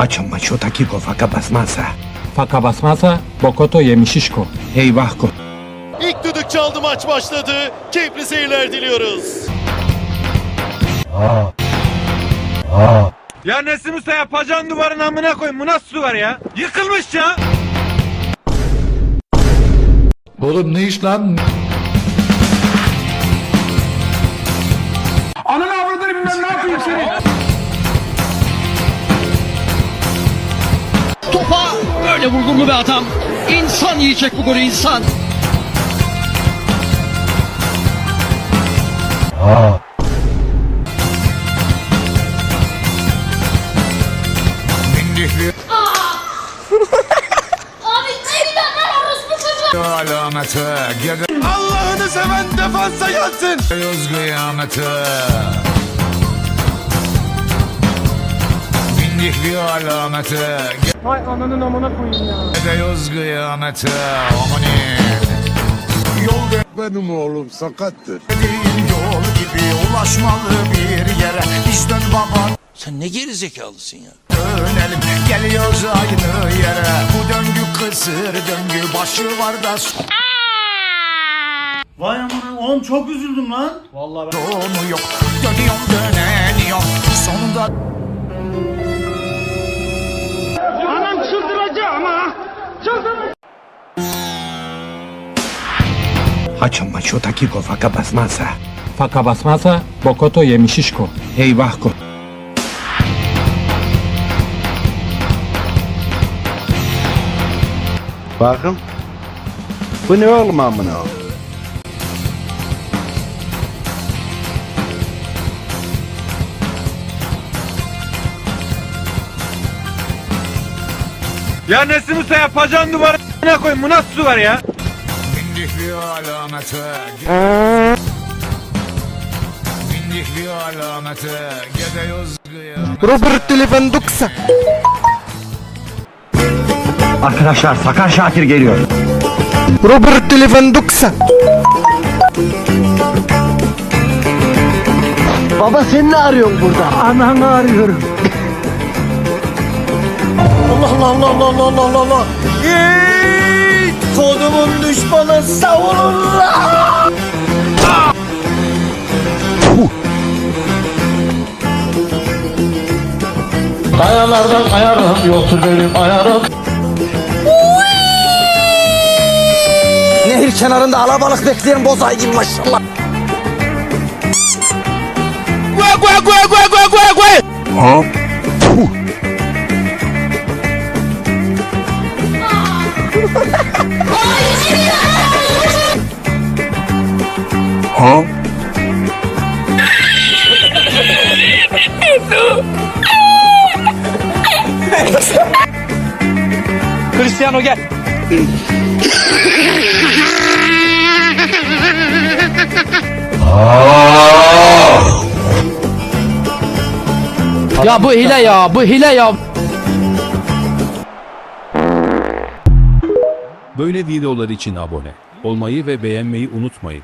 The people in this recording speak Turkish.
Hacho macho takiko faka basmazsa. Faka basmazsa Bokoto yemişişko. Eyvah ko. İlk düdük çaldı maç başladı. Keyifli seyirler diliyoruz. Ya Nesim Usta yapacağın duvarın amına koyun. Bu nasıl duvar ya? Yıkılmış ya. Oğlum ne iş lan? Topa böyle vurgun mu be adam? İnsan yiyecek bu golü insan. Bir çocuğu. Alameti Allah'ını seven defansa gelsin. yüz kıyameti. Bindik bir alameti. Vay ananın amına koyayım ya. Gede yüz kıyameti. Amani. Yol Benim oğlum sakattır. dediğin yol gibi ulaşmalı bir yere. Biz dön baba Sen ne geri zekalısın ya? dönelim. Geliyoruz aynı yere. Bu döngü kısır döngü başı var da Vay amına oğlum çok üzüldüm lan. sonu yok. Dönüyorum döneniyorum. Hacho macho takiko faka basmazsa. Faka basmazsa Bokoto yemişişko. Eyvah ko. Bakın. Bu ne oğlum amına? Ya Nesim Usta yapacağın duvarın amına koyun. Bu nasıl duvar ya? Bindik bir alamete. Bindik bir alamete. Gidiyoruz kıyamet. Robert Lewandowski. Arkadaşlar Sakar Şakir geliyor. Robert Lewandowski. Baba sen ne arıyorsun burada? Ananı arıyorum. Allah Allah Allah Allah Allah Allah Allah. Ey, kodumun düşmanı savunun. Kayalardan ayarım yoktur benim ayarım. Nehir kenarında alabalık bekleyen bozay gibi maşallah. Cristiano gel. Ya bu hile ya, bu hile ya. Böyle videolar için abone olmayı ve beğenmeyi unutmayın.